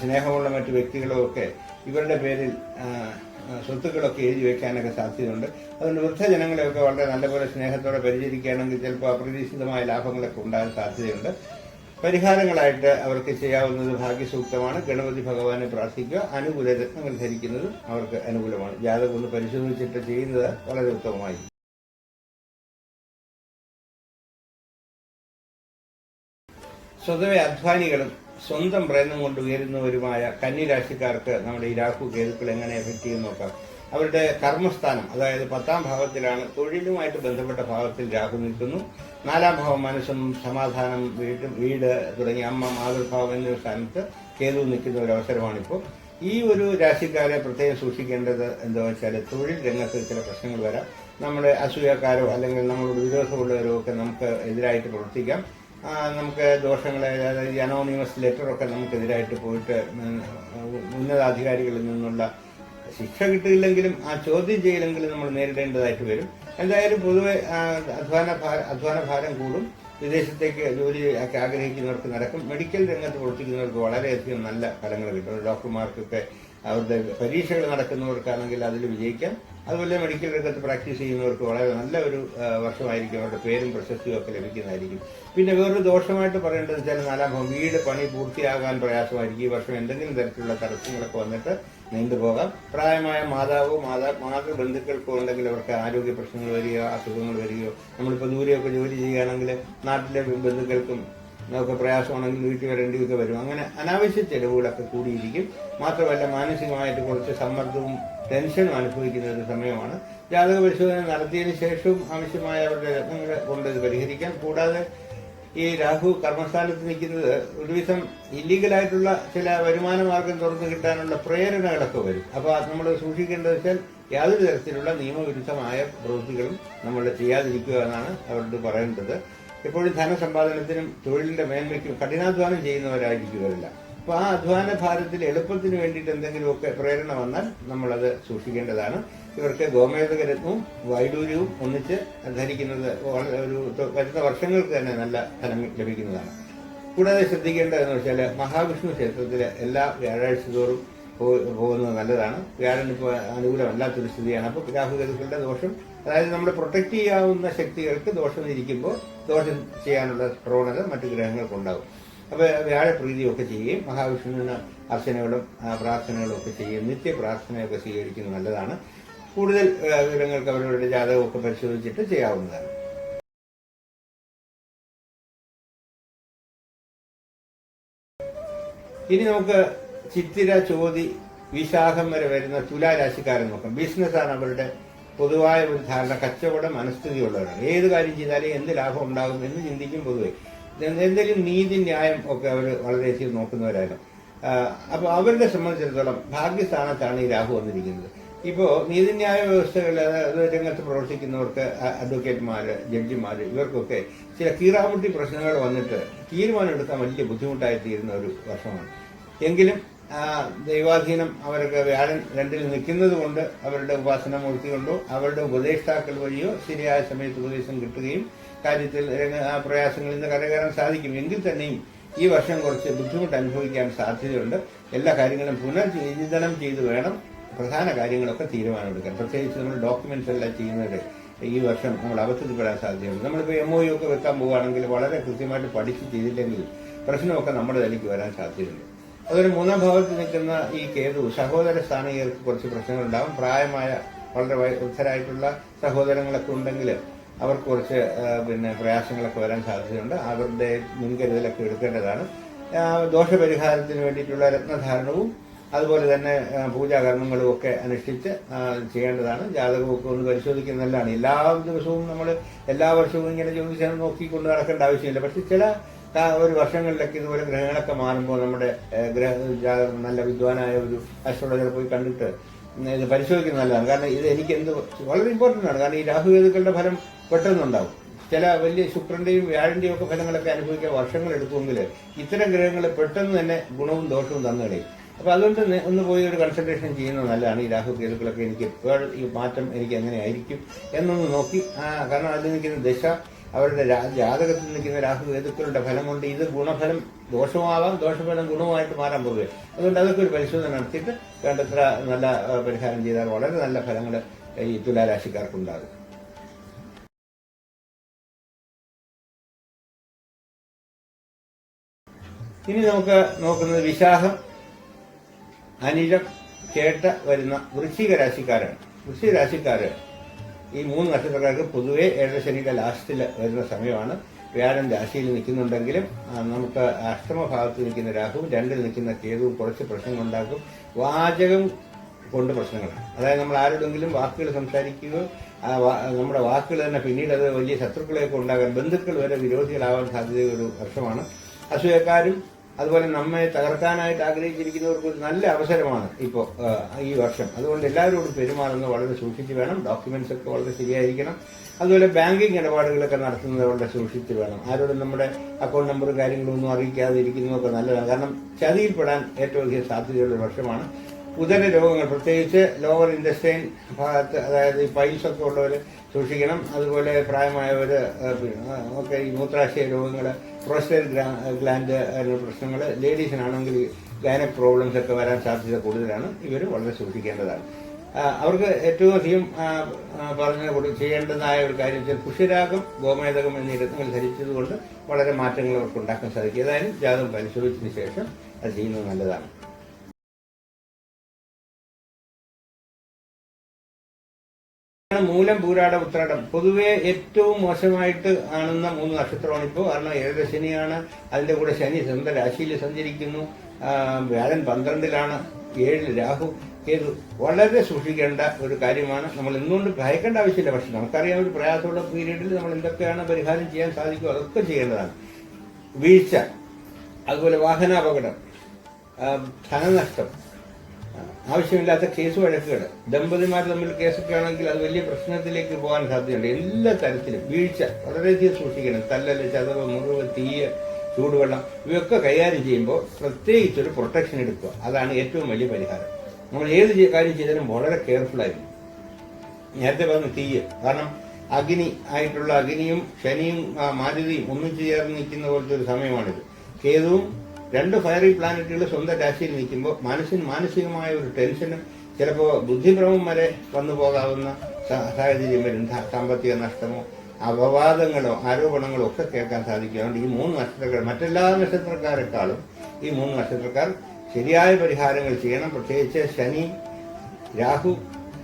സ്നേഹമുള്ള മറ്റു വ്യക്തികളോ ഒക്കെ ഇവരുടെ പേരിൽ സ്വത്തുക്കളൊക്കെ എഴുതി വെക്കാനൊക്കെ സാധ്യതയുണ്ട്. അതുകൊണ്ട് വൃദ്ധജനങ്ങളെയൊക്കെ വളരെ നല്ലപോലെ സ്നേഹത്തോടെ പരിചരിക്കുകയാണെങ്കിൽ ചിലപ്പോൾ അപ്രതീക്ഷിതമായ ലാഭങ്ങളൊക്കെ ഉണ്ടാകാൻ സാധ്യതയുണ്ട്. പരിഹാരങ്ങളായിട്ട് അവർക്ക് ചെയ്യാവുന്നത് ഭാഗ്യസൂക്തമാണ്. ഗണപതി ഭഗവാനെ പ്രാർത്ഥിക്കുക. അനുകൂല രത്നങ്ങൾ ധരിക്കുന്നതും അവർക്ക് അനുകൂലമാണ്. ജാതകം ഒന്ന് പരിശോധിച്ചിട്ട് ചെയ്യുന്നത് വളരെ ഉത്തമമായി. സ്വതവേ അധ്വാനികളും സ്വന്തം പ്രയത്നം കൊണ്ട് ഉയരുന്നവരുമായ കന്നിരാശിക്കാർക്ക് നമ്മുടെ ഈ രാഹു കേതുക്കൾ എങ്ങനെ എഫക്റ്റ് ചെയ്യുന്നു നോക്കാം. അവരുടെ കർമ്മസ്ഥാനം അതായത് പത്താം ഭാവത്തിലാണ് തൊഴിലുമായിട്ട് ബന്ധപ്പെട്ട ഭാവത്തിൽ രാഹു നിൽക്കുന്നു. നാലാം ഭാവം മനസ്സും സമാധാനം വീട് വീട് തുടങ്ങി അമ്മ മാതൃഭാവം എന്നിവ സ്ഥാനത്ത് കേതു നിൽക്കുന്ന ഒരു അവസരമാണിപ്പോൾ. ഈ ഒരു രാശിക്കാരെ പ്രത്യേകം സൂക്ഷിക്കേണ്ടത് എന്താ വെച്ചാൽ തൊഴിൽ രംഗത്ത് ചില പ്രശ്നങ്ങൾ വരാം. നമ്മുടെ അസൂയക്കാരോ അല്ലെങ്കിൽ നമ്മളോട് വിരോധമുള്ളവരോ ഒക്കെ നമുക്ക് എതിരായിട്ട് പ്രവർത്തിക്കാം. നമുക്ക് ദോഷങ്ങളെ അതായത് അനോണിമസ് ലെറ്ററൊക്കെ നമുക്കെതിരായിട്ട് പോയിട്ട് ഉന്നതാധികാരികളിൽ നിന്നുള്ള ശിക്ഷ കിട്ടിയില്ലെങ്കിലും ആ ചോദ്യം ചെയ്യലെങ്കിലും നമ്മൾ നേരിടേണ്ടതായിട്ട് വരും. എന്തായാലും പൊതുവെ അധ്വാന ഭാര- അധ്വാന ഭാരം കൂടും. വിദേശത്തേക്ക് ജോലി ഒക്കെ ആഗ്രഹിക്കുന്നവർക്ക് നടക്കും. മെഡിക്കൽ രംഗത്ത് പ്രവർത്തിക്കുന്നവർക്ക് വളരെയധികം നല്ല ഫലങ്ങൾ കിട്ടും. ഡോക്ടർമാർക്കൊക്കെ അവരുടെ പരീക്ഷകൾ നടക്കുന്നവർക്കാണെങ്കിൽ അതിൽ വിജയിക്കാം. അതുപോലെ മെഡിക്കൽ രംഗത്ത് പ്രാക്ടീസ് ചെയ്യുന്നവർക്ക് വളരെ നല്ല ഒരു വർഷമായിരിക്കും. അവരുടെ പേരും പ്രശസ്തിയും ഒക്കെ ലഭിക്കുന്നതായിരിക്കും. പിന്നെ വേറൊരു ദോഷമായിട്ട് പറയേണ്ടത് വെച്ചാൽ നാലാം വീട് പണി പൂർത്തിയാകാൻ പ്രയാസമായിരിക്കും. ഈ വർഷം എന്തെങ്കിലും തരത്തിലുള്ള തടസ്സങ്ങളൊക്കെ വന്നിട്ട് നീണ്ടുപോകാം പ്രായമായ മാതാവോ മാതാ മാതൃബന്ധുക്കൾക്കോ ഉണ്ടെങ്കിൽ അവർക്ക് ആരോഗ്യ പ്രശ്നങ്ങൾ വരികയോ അസുഖങ്ങൾ വരികയോ നമ്മളിപ്പോൾ ദൂരെയൊക്കെ ജോലി ചെയ്യുകയാണെങ്കിൽ നാട്ടിലെ ബന്ധുക്കൾക്കും നമുക്ക് പ്രയാസമാണെങ്കിൽ വീട്ടിൽ വരേണ്ടിയൊക്കെ വരും. അങ്ങനെ അനാവശ്യ ചെലവുകളൊക്കെ കൂടിയിരിക്കും. മാത്രമല്ല മാനസികമായിട്ട് കുറച്ച് സമ്മർദ്ദവും ടെൻഷനും അനുഭവിക്കുന്ന ഒരു സമയമാണ്. ജാതക പരിശോധന നടത്തിയതിനു ശേഷവും ആവശ്യമായ അവരുടെ രത്നങ്ങൾ കൊണ്ട് പരിഹരിക്കാം. കൂടാതെ ഈ രാഹു കർമ്മസ്ഥാനത്ത് നിൽക്കുന്നത് ഒരു ഒരുവിധം ഇല്ലീഗലായിട്ടുള്ള ചില വരുമാന മാർഗം തുറന്നു കിട്ടാനുള്ള പ്രേരണകളൊക്കെ വരും. അപ്പോൾ നമ്മൾ സൂക്ഷിക്കേണ്ടത് വെച്ചാൽ യാതൊരു തരത്തിലുള്ള നിയമവിരുദ്ധമായ പ്രവൃത്തികളും നമ്മൾ ചെയ്യാതിരിക്കുക എന്നാണ് അവരോട് പറയേണ്ടത്. എപ്പോഴും ധനസമ്പാദനത്തിനും തൊഴിലിന്റെ മേന്മയ്ക്കും കഠിനാധ്വാനം ചെയ്യുന്നവരായിരിക്കുകയല്ല. അപ്പൊ ആ അധ്വാന ഭാരത്തിൽ എളുപ്പത്തിന് വേണ്ടിയിട്ട് എന്തെങ്കിലുമൊക്കെ പ്രേരണ വന്നാൽ നമ്മളത് സൂക്ഷിക്കേണ്ടതാണ്. ഇവർക്ക് ഗോമേതകരത്വവും വൈഡൂര്യവും ഒന്നിച്ച് ധരിക്കുന്നത് ഒരു വരുന്ന വർഷങ്ങൾക്ക് തന്നെ നല്ല ഫലം ലഭിക്കുന്നതാണ്. കൂടാതെ ശ്രദ്ധിക്കേണ്ടതെന്ന് വെച്ചാൽ മഹാവിഷ്ണു ക്ഷേത്രത്തിലെ എല്ലാ വ്യാഴാഴ്ച തോറും പോകുന്നത് നല്ലതാണ്. വ്യാഴൻ ഇപ്പോൾ അനുകൂലമല്ലാത്തൊരു സ്ഥിതിയാണ്. അപ്പോൾ രാഹുഗതികളുടെ ദോഷം അതായത് നമ്മൾ പ്രൊട്ടക്ട് ചെയ്യാവുന്ന ശക്തികൾക്ക് ദോഷം ഇരിക്കുമ്പോൾ ദോഷം ചെയ്യാനുള്ള പ്രവണത മറ്റു ഗ്രഹങ്ങൾക്കുണ്ടാകും. അപ്പോൾ വ്യാഴപ്രീതിയൊക്കെ ചെയ്യുകയും മഹാവിഷ്ണുവിന് അർച്ചനകളും പ്രാർത്ഥനകളും ഒക്കെ ചെയ്യുകയും നിത്യ പ്രാർത്ഥനയൊക്കെ സ്വീകരിക്കുന്നത് നല്ലതാണ്. കൂടുതൽ വിവരങ്ങൾക്ക് അവരവരുടെ ജാതകമൊക്കെ പരിശോധിച്ചിട്ട് ചെയ്യാവുന്നതാണ്. ഇനി നമുക്ക് ചിത്തിര ചോതി വിശാഖം വരെ വരുന്ന തുലാരാശിക്കാരെ നോക്കാം. ബിസിനസ്സാണ് അവരുടെ പൊതുവായ ഒരു ധാരണ. കച്ചവടം മനസ്ഥിതിയുള്ളവരാണ് ഏത് കാര്യം ചെയ്താലും എന്ത് ലാഭം ഉണ്ടാകും എന്ന് ചിന്തിക്കും പൊതുവെ. എന്തെങ്കിലും നീതി ന്യായം ഒക്കെ അവർ വളരെയധികം നോക്കുന്നവരായിരുന്നു. അപ്പോൾ അവരുടെ സംബന്ധിച്ചിടത്തോളം ഭാഗ്യസ്ഥാനത്താണ് ഈ രാഹു വന്നിരിക്കുന്നത്. ഇപ്പോൾ നീതിന്യായ വ്യവസ്ഥകൾ അതായത് രംഗത്ത് പ്രവർത്തിക്കുന്നവർക്ക് അഡ്വക്കേറ്റ്മാർ ജഡ്ജിമാർ ഇവർക്കൊക്കെ ചില കീറാമുട്ടി പ്രശ്നങ്ങൾ വന്നിട്ട് തീരുമാനമെടുക്കാൻ വലിയ ബുദ്ധിമുട്ടായി തീരുന്ന ഒരു വർഷമാണ്. എങ്കിലും ദൈവാധീനം അവർക്ക് വ്യാഴൻ രണ്ടിൽ നിൽക്കുന്നത് കൊണ്ട് അവരുടെ ഉപാസന മൂർത്തി കൊണ്ടോ അവരുടെ ഉപദേഷ്ടാക്കൾ വഴിയോ ശരിയായ സമയത്ത് ഉപദേശം കിട്ടുകയും കാര്യത്തിൽ പ്രയാസങ്ങളിൽ നിന്ന് കരകയറാൻ സാധിക്കും. എങ്കിൽ തന്നെയും ഈ വർഷം കുറച്ച് ബുദ്ധിമുട്ട് അനുഭവിക്കാൻ സാധ്യതയുണ്ട്. എല്ലാ കാര്യങ്ങളും പുനർചിന്തനം ചെയ്ത് വേണം പ്രധാന കാര്യങ്ങളൊക്കെ തീരുമാനമെടുക്കാൻ. പ്രത്യേകിച്ച് നമ്മൾ ഡോക്യുമെന്റ്സ് എല്ലാം ചെയ്യുന്നത് ഈ വർഷം നമ്മൾ അബദ്ധത്തിൽപ്പെടാൻ സാധ്യതയുണ്ട്. നമ്മളിപ്പോൾ എം ഒ ഒക്കെ വെക്കാൻ പോവുകയാണെങ്കിൽ വളരെ കൃത്യമായിട്ട് പഠിച്ച് ചെയ്തില്ലെങ്കിൽ പ്രശ്നമൊക്കെ നമ്മുടെ തലയ്ക്ക് വരാൻ സാധ്യതയുണ്ട്. അതൊരു മൂന്നാം ഭാവത്തിൽ നിൽക്കുന്ന ഈ കേതു സഹോദര സ്ഥാനീയർക്ക് കുറച്ച് പ്രശ്നങ്ങളുണ്ടാകും പ്രായമായ വളരെ വൃദ്ധരായിട്ടുള്ള സഹോദരങ്ങളൊക്കെ ഉണ്ടെങ്കിൽ അവർക്ക് കുറച്ച് പിന്നെ പ്രയാസങ്ങളൊക്കെ വരാൻ സാധ്യതയുണ്ട്. അവരുടെ മുൻകരുതലൊക്കെ എടുക്കേണ്ടതാണ്. ദോഷപരിഹാരത്തിന് വേണ്ടിയിട്ടുള്ള രത്നധാരണവും അതുപോലെ തന്നെ പൂജാകർമ്മങ്ങളും ഒക്കെ അനുഷ്ഠിച്ച് ചെയ്യേണ്ടതാണ്. ജാതകമൊക്കെ ഒന്ന് പരിശോധിക്കുന്നത് നല്ലതാണ് എല്ലാ ദിവസവും നമ്മൾ എല്ലാ വർഷവും ഇങ്ങനെ ജ്യോതിഷം നോക്കിക്കൊണ്ട് നടക്കേണ്ട ആവശ്യമില്ല. പക്ഷെ ചില ഒരു വർഷങ്ങളിലൊക്കെ ഇതുപോലെ ഗ്രഹങ്ങളൊക്കെ മാറുമ്പോൾ നമ്മുടെ ഗ്രഹ നല്ല വിദ്വാനായ ഒരു അസ്ട്രോളജർ പോയി കണ്ടിട്ട് ഇത് നല്ലതാണ്. കാരണം ഇത് എനിക്ക് എന്ത് വളരെ ഇമ്പോർട്ടന്റ് ആണ്. കാരണം ഈ രാഹുകേതുക്കളുടെ ഫലം പെട്ടെന്നുണ്ടാവും. ചില വലിയ ശുക്രന്റെയും വ്യാഴന്റെയും ഒക്കെ ഫലങ്ങളൊക്കെ അനുഭവിക്കാൻ വർഷങ്ങൾ എടുക്കുമെങ്കിൽ ഇത്തരം ഗ്രഹങ്ങൾ പെട്ടെന്ന് തന്നെ ഗുണവും ദോഷവും തന്നു അപ്പൊ അതുകൊണ്ട് ഒന്ന് പോയി ഒരു കൺസൾട്ടേഷൻ ചെയ്യുന്നത് നല്ലതാണ്. ഈ രാഹു കേതുക്കളൊക്കെ എനിക്ക് ഇപ്പോൾ ഈ മാറ്റം എനിക്ക് എങ്ങനെ ആയിരിക്കും എന്നൊന്ന് നോക്കി. കാരണം അതിൽ നിൽക്കുന്ന ദശ അവരുടെ ജാതകത്തിൽ നിൽക്കുന്ന രാഹു കേതുക്കളുടെ ഫലം കൊണ്ട് ഇത് ഗുണഫലം ദോഷമാവാം ദോഷഫലം ഗുണമായിട്ട് മാറാൻ പോകുക അതുകൊണ്ട് അതൊക്കെ ഒരു പരിശോധന നടത്തിയിട്ട് വേണ്ടത്ര നല്ല പരിഹാരം ചെയ്താൽ വളരെ നല്ല ഫലങ്ങൾ ഈ തുലാരാശിക്കാർക്കുണ്ടാകും. ഇനി നമുക്ക് നോക്കുന്നത് വിശാഖം അനിഴം കേട്ട വരുന്ന വൃശ്ചിക രാശിക്കാരാണ്. വൃശ്ചിക രാശിക്കാര് ഈ മൂന്ന് നക്ഷത്രക്കാർക്ക് പൊതുവേ ഏഴരശനിയുടെ ലാസ്റ്റിൽ വരുന്ന സമയമാണ്. വ്യാഴം രാശിയിൽ നിൽക്കുന്നുണ്ടെങ്കിലും നമുക്ക് അഷ്ടമഭാഗത്ത് നിൽക്കുന്ന രാഹുവും രണ്ടിൽ നിൽക്കുന്ന കേതുവും കുറച്ച് പ്രശ്നങ്ങളുണ്ടാക്കും വാചകം കൊണ്ട് പ്രശ്നങ്ങളാണ്. അതായത് നമ്മൾ ആരോടെങ്കിലും വാക്കുകൾ സംസാരിക്കുകയോ നമ്മുടെ വാക്കുകൾ തന്നെ പിന്നീട് അത് വലിയ ശത്രുക്കളെയൊക്കെ ഉണ്ടാകാൻ ബന്ധുക്കൾ വരെ വിരോധികളാവാൻ സാധ്യതയുള്ള ഒരു വർഷമാണ്. അസൂയക്കാരും അതുപോലെ നമ്മെ തകർക്കാനായിട്ട് ആഗ്രഹിച്ചിരിക്കുന്നവർക്ക് ഒരു നല്ല അവസരമാണ് ഇപ്പോൾ ഈ വർഷം. അതുകൊണ്ട് എല്ലാവരോടും പെരുമാറുന്നത് വളരെ സൂക്ഷിച്ച് വേണം. ഡോക്യുമെന്റ്സ് ഒക്കെ വളരെ ശരിയായിരിക്കണം. അതുപോലെ ബാങ്കിങ് ഇടപാടുകളൊക്കെ നടത്തുന്നത് വളരെ സൂക്ഷിച്ച് വേണം. ആരോടും നമ്മുടെ അക്കൗണ്ട് നമ്പർ കാര്യങ്ങളൊന്നും അറിയിക്കാതെ ഇരിക്കുന്നതൊക്കെ നല്ലതാണ്. കാരണം ചതിയിൽപ്പെടാൻ ഏറ്റവും അധികം സാധ്യതയുള്ള വർഷമാണ്. ഉദര രോഗങ്ങൾ പ്രത്യേകിച്ച് ലോവർ ഇൻഡസ്റ്റൈൻ ഭാഗത്ത് അതായത് ഒക്കെ ഉള്ളവർ സൂക്ഷിക്കണം. അതുപോലെ പ്രായമായവർ ഒക്കെ ഈ മൂത്രാശയ രോഗങ്ങൾ പ്രോസ്റ്റേറ്റ് ഗ്ലാൻഡ് പ്രശ്നങ്ങൾ ലേഡീസിനാണെങ്കിൽ ഗൈനക് പ്രോബ്ലംസ് ഒക്കെ വരാൻ സാധ്യത കൂടുതലാണ്. ഇവർ വളരെ സൂക്ഷിക്കേണ്ടതാണ്. അവർക്ക് ഏറ്റവും അധികം പറഞ്ഞ കൂടി ചെയ്യേണ്ടതായ ഒരു കാര്യം വെച്ചാൽ കുഷിരാഗം ഗോമേതകം എന്നീ രത്നങ്ങൾ ധരിച്ചതുകൊണ്ട് വളരെ മാറ്റങ്ങൾ അവർക്ക് ഉണ്ടാക്കാൻ സാധിക്കും. ഏതായാലും ജാതകം പരിശോധിച്ചതിന് ശേഷം അത് ചെയ്യുന്നത് നല്ലതാണ്. മൂലം പൂരാട ഉത്രാടം. പൊതുവെ ഏറ്റവും മോശമായിട്ട് കാണുന്ന മൂന്ന് നക്ഷത്രമാണ് ഇപ്പോൾ. കാരണം ഏഴര ശനിയാണ് അതിന്റെ കൂടെ ശനി സ്വന്തം രാശിയിൽ സഞ്ചരിക്കുന്നു. വ്യാഴൻ പന്ത്രണ്ടിലാണ് ഏഴിൽ രാഹു. കേതു വളരെ സൂക്ഷിക്കേണ്ട ഒരു കാര്യമാണ്. നമ്മൾ എന്തുകൊണ്ട് ഭയക്കേണ്ട ആവശ്യമില്ല. പക്ഷെ നമുക്കറിയാം ഒരു പ്രയാസമുള്ള പീരീഡിൽ നമ്മൾ എന്തൊക്കെയാണ് പരിഹാരം ചെയ്യാൻ സാധിക്കും അതൊക്കെ ചെയ്യേണ്ടതാണ്. വീഴ്ച അതുപോലെ വാഹനാപകടം ധനനഷ്ടം ആവശ്യമില്ലാത്ത കേസ് വഴക്കുകൾ ദമ്പതിമാർ തമ്മിൽ കേസൊക്കെ ആണെങ്കിൽ അത് വലിയ പ്രശ്നത്തിലേക്ക് പോകാൻ സാധ്യതയുണ്ട്. എല്ലാ തരത്തിലും വീഴ്ച വളരെയധികം സൂക്ഷിക്കണം. തല്ലല് ചതവ് മുറിവ് തീയ് ചൂടുവെള്ളം ഇവയൊക്കെ കൈകാര്യം ചെയ്യുമ്പോൾ പ്രത്യേകിച്ച് ഒരു പ്രൊട്ടക്ഷൻ എടുക്കുക. അതാണ് ഏറ്റവും വലിയ പരിഹാരം. നമ്മൾ ഏത് കാര്യം ചെയ്താലും വളരെ കെയർഫുൾ ആയിരിക്കും. നേരത്തെ പറഞ്ഞു തീയ്. കാരണം അഗ്നി ആയിട്ടുള്ള അഗ്നിയും ശനിയും മാരുതിയും ഒന്നിച്ചു ചേർന്ന് നിൽക്കുന്ന പോലത്തെ ഒരു സമയമാണിത്. കേതുവും രണ്ട് ഫയറി പ്ലാനറ്റുകൾ സ്വന്തം രാശിയിൽ നിൽക്കുമ്പോൾ മനസ്സിന് മാനസികമായ ഒരു ടെൻഷനും ചിലപ്പോൾ ബുദ്ധിഭ്രമം വരെ വന്നു പോകാവുന്ന സാഹചര്യം വരും. സാമ്പത്തിക നഷ്ടമോ അപവാദങ്ങളോ ആരോപണങ്ങളോ ഒക്കെ കേൾക്കാൻ സാധിക്കും. അതുകൊണ്ട് ഈ മൂന്ന് നക്ഷത്രക്കാർ മറ്റെല്ലാ നക്ഷത്രക്കാരെക്കാളും ഈ മൂന്ന് നക്ഷത്രക്കാർ ശരിയായ പരിഹാരങ്ങൾ ചെയ്യണം. പ്രത്യേകിച്ച് ശനി രാഹു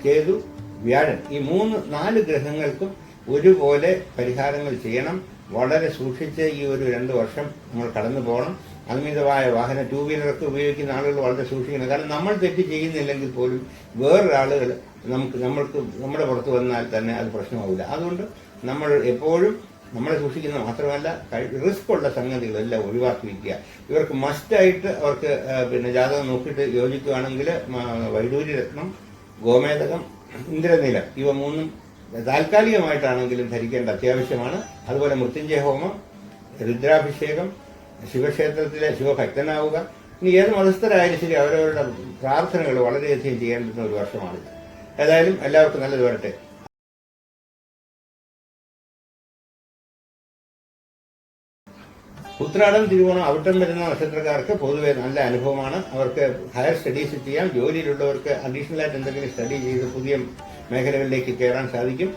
കേതു വ്യാഴൻ. ഈ മൂന്ന് നാല് ഗ്രഹങ്ങൾക്കും ഒരുപോലെ പരിഹാരങ്ങൾ ചെയ്യണം. വളരെ സൂക്ഷിച്ച് ഈ ഒരു രണ്ട് വർഷം നമ്മൾ കടന്നു പോകണം. അമിതമായ വാഹന ടൂ വീലറൊക്കെ ഉപയോഗിക്കുന്ന ആളുകൾ വളരെ സൂക്ഷിക്കണം. കാരണം നമ്മൾ തെറ്റ് ചെയ്യുന്നില്ലെങ്കിൽ പോലും വേറൊരാളുകൾ നമുക്ക് നമ്മൾക്ക് നമ്മുടെ പുറത്ത് വന്നാൽ തന്നെ അത് പ്രശ്നമാവില്ല. അതുകൊണ്ട് നമ്മൾ എപ്പോഴും നമ്മളെ സൂക്ഷിക്കുന്ന മാത്രമല്ല റിസ്ക് ഉള്ള സംഗതികളെല്ലാം ഒഴിവാക്കി വയ്ക്കുക ഇവർക്ക് മസ്റ്റായിട്ട് അവർക്ക് പിന്നെ ജാതകം നോക്കിയിട്ട് യോജിക്കുകയാണെങ്കിൽ വൈഡൂരി രത്നം ഗോമേതകം ഇന്ദ്രനീലം ഇവ മൂന്നും താൽക്കാലികമായിട്ടാണെങ്കിലും ധരിക്കേണ്ട അത്യാവശ്യമാണ്. അതുപോലെ മൃത്യുഞ്ജയ ഹോമം രുദ്രാഭിഷേകം ശിവക്ഷേത്രത്തിലെ ശിവഭക്തനാവുക. ഇനി ഏത് മതസ്ഥരായാലും ശരി അവരവരുടെ പ്രാർത്ഥനകൾ വളരെയധികം ചെയ്യേണ്ടുന്ന ഒരു വർഷമാണിത്. ഏതായാലും എല്ലാവർക്കും നല്ലത് വരട്ടെ. ഉത്രാടം തിരുവോണം അവിട്ടം വരുന്ന നക്ഷത്രക്കാർക്ക് പൊതുവെ നല്ല അനുഭവമാണ്. അവർക്ക് ഹയർ സ്റ്റഡീസ് ചെയ്യാം. ജോലിയിലുള്ളവർക്ക് അഡീഷണൽ ആയിട്ട് എന്തെങ്കിലും സ്റ്റഡി ചെയ്ത് പുതിയ മേഖലകളിലേക്ക് കയറാൻ സാധിക്കും.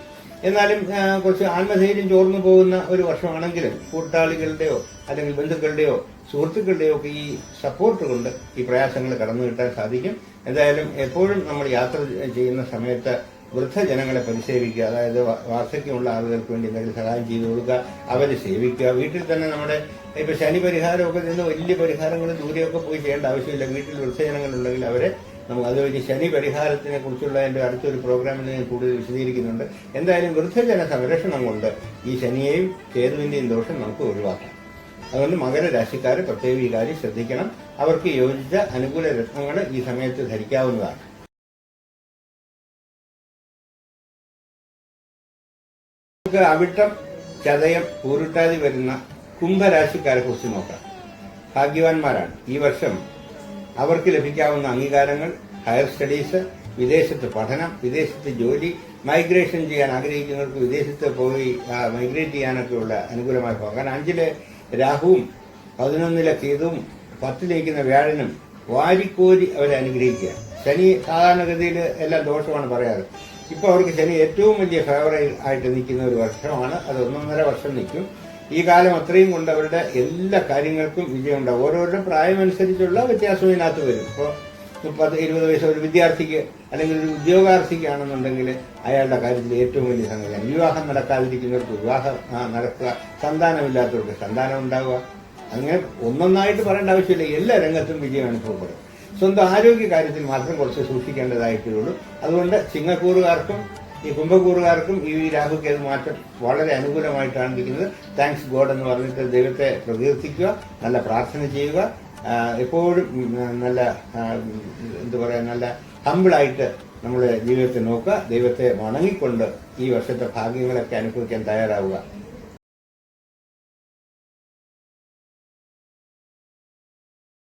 എന്നാലും കുറച്ച് ആത്മധൈര്യം ചോർന്നു പോകുന്ന ഒരു വർഷമാണെങ്കിലും കൂട്ടാളികളുടെയോ അല്ലെങ്കിൽ ബന്ധുക്കളുടെയോ സുഹൃത്തുക്കളുടെയോ ഒക്കെ ഈ സപ്പോർട്ട് കൊണ്ട് ഈ പ്രയാസങ്ങൾ കടന്നു കിട്ടാൻ സാധിക്കും. എന്തായാലും എപ്പോഴും നമ്മൾ യാത്ര ചെയ്യുന്ന സമയത്ത് വൃദ്ധജനങ്ങളെ പരിസേവിക്കുക അതായത് വാർദ്ധക്യമുള്ള ആളുകൾക്ക് വേണ്ടി എന്തെങ്കിലും സഹായം ചെയ്തു കൊടുക്കുക അവരെ സേവിക്കുക. വീട്ടിൽ തന്നെ നമ്മുടെ ഇപ്പൊ ശനി പരിഹാരമൊക്കെ നിന്ന് വലിയ പരിഹാരങ്ങൾ ദൂരെയൊക്കെ പോയി ചെയ്യേണ്ട ആവശ്യമില്ല. വീട്ടിൽ വൃദ്ധജനങ്ങളുണ്ടെങ്കിൽ അവരെ നമുക്ക് അത് വഴി ശനി പരിഹാരത്തിനെ കുറിച്ചുള്ള എന്റെ അടുത്തൊരു പ്രോഗ്രാമിൽ ഞാൻ കൂടുതൽ വിശദീകരിക്കുന്നുണ്ട്. എന്തായാലും വൃദ്ധജന സംരക്ഷണം കൊണ്ട് ഈ ശനിയെയും കേതുവിന്റെയും ദോഷം നമുക്ക് ഒഴിവാക്കാം. അതുകൊണ്ട് മകരരാശിക്കാർ പ്രത്യേകം ഈ കാര്യം ശ്രദ്ധിക്കണം. അവർക്ക് യോജിച്ച അനുകൂല രത്നങ്ങൾ ഈ സമയത്ത് ധരിക്കാവുന്നതാണ്. നമുക്ക് അവിട്ടം ചതയം പൂരുട്ടാതി വരുന്ന കുംഭരാശിക്കാരെ കുറിച്ച് നോക്കാം. ഭാഗ്യവാന്മാരാണ്. ഈ വർഷം അവർക്ക് ലഭിക്കാവുന്ന അംഗീകാരങ്ങൾ ഹയർ സ്റ്റഡീസ് വിദേശത്ത് പഠനം വിദേശത്ത് ജോലി മൈഗ്രേഷൻ ചെയ്യാൻ ആഗ്രഹിക്കുന്നവർക്ക് വിദേശത്ത് പോയി മൈഗ്രേറ്റ് ചെയ്യാനൊക്കെയുള്ള അനുകൂലമായി ഭാവം കാരണം അഞ്ചിലെ രാഹുവും പതിനൊന്നിലെ കേതുവും പത്തിലേക്കുന്ന വ്യാഴനും വാരിക്കോരി അവരെ അനുഗ്രഹിക്കുക ശനി സാധാരണഗതിയിൽ എല്ലാം ദോഷമാണ് പറയാറ്. ഇപ്പോൾ അവർക്ക് ശനി ഏറ്റവും വലിയ ഫേവർ ആയിട്ട് നിൽക്കുന്ന ഒരു വർഷമാണ്. അത് ഒന്നൊന്നര വർഷം നിൽക്കും. ഈ കാലം അത്രയും കൊണ്ട് അവരുടെ എല്ലാ കാര്യങ്ങൾക്കും വിജയമുണ്ടാവും. ഓരോരുടെ പ്രായമനുസരിച്ചുള്ള വ്യത്യാസം ഇതിനകത്ത് വരും. ഇപ്പോൾ മുപ്പത് ഇരുപത് വയസ്സ് ഒരു വിദ്യാർത്ഥിക്ക് അല്ലെങ്കിൽ ഒരു ഉദ്യോഗാർത്ഥിക്കാണെന്നുണ്ടെങ്കിൽ അയാളുടെ കാര്യത്തിൽ ഏറ്റവും വലിയ സംഗതിയാണ് വിവാഹം നടക്കാതിരിക്കുന്നവർക്ക് വിവാഹം നടക്കുക സന്താനമില്ലാത്തവർക്ക് സന്താനം ഉണ്ടാവുക. അങ്ങനെ ഒന്നൊന്നായിട്ട് പറയേണ്ട ആവശ്യമില്ല. എല്ലാ രംഗത്തും വിജയം അനുഭവപ്പെടും. സ്വന്തം ആരോഗ്യ കാര്യത്തിൽ മാത്രം കുറച്ച് സൂക്ഷിക്കേണ്ടതായിട്ടുള്ളൂ. അതുകൊണ്ട് ചിങ്ങക്കൂറുകാർക്കും ഈ കുംഭകൂറുകാർക്കും ഈ രാഹുക്കേത് മാറ്റം വളരെ അനുകൂലമായിട്ടാണ് ഇരിക്കുന്നത് താങ്ക്സ് ഗോഡ് എന്ന് പറഞ്ഞിട്ട് ദൈവത്തെ പ്രകീർത്തിക്കുക നല്ല പ്രാർത്ഥന ചെയ്യുക. എപ്പോഴും നല്ല എന്താ പറയുക നല്ല ഹമ്പിളായിട്ട് നമ്മുടെ ജീവിതത്തെ നോക്കുക. ദൈവത്തെ വണങ്ങിക്കൊണ്ട് ഈ വർഷത്തെ ഭാഗ്യങ്ങളൊക്കെ അനുഭവിക്കാൻ തയ്യാറാവുക.